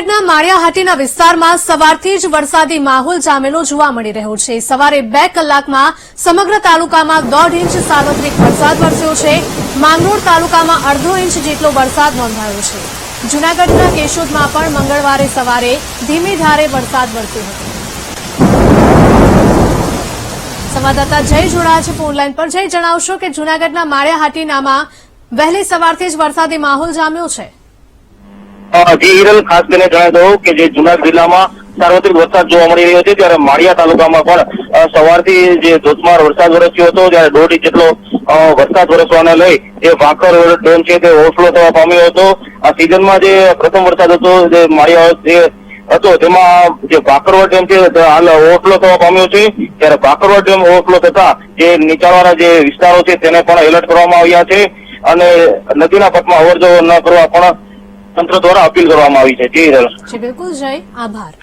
જૂનાગઢના માળિયાહાટીના વિસ્તારમાં સવારથી જ વરસાદી માહોલ જામેલો જોવા મળી રહ્યો છે. સવારે બે કલાકમાં સમગ્ર તાલુકામાં દોઢ ઇંચ સાર્વત્રિક વરસાદ વરસ્યો છે. માંગરોળ તાલુકામાં અડધો ઇંચ જેટલો વરસાદ નોંધાયો છે. જૂનાગઢના કેશોદમાં પણ મંગળવારે સવારે ધીમી ધારે વરસાદ વરસ્યો હતો. સંવાદદાતા જય જોડાયા છે. ફોનલાઈન પર જય જણાવશો કે જૂનાગઢના માળિયાહાટીનામાં વહેલી સવારથી જ વરસાદી માહોલ જામ્યો છે. જી હિરલ, ખાસ કરીને જણાવી દઉં કે જે જુનાગઢ જિલ્લામાં સાર્વત્રિક વરસાદ જોવા મળી રહ્યો છે, ત્યારે માળિયા તાલુકામાં પણ સવારથી જે ધોધમાર વરસાદ વરસ્યો હતો ત્યારે દોઢ ઇંચ જેટલો વરસાદ વરસવાને લઈ જે ભાખર ડેમ છે તે ઓવરફ્લો થવા પામ્યો હતો. આ સિઝનમાં જે પ્રથમ વરસાદ હતો, જે માળિયા જે હતો, તેમાં જે ભાખરવડ ડેમ છે હાલ ઓવરફ્લો થવા પામ્યો છે. ત્યારે ભાખરવડ ડેમ ઓવરફ્લો થતા જે નીચાણવાળા જે વિસ્તારો છે, તેને પણ એલર્ટ કરવામાં આવ્યા છે. અને નદીના પટમાં અવરજવર ન કરવા પણ તંત્ર દ્વારા અપીલ કરવામાં આવી છે. જી બિલકુલ. જય. આભાર.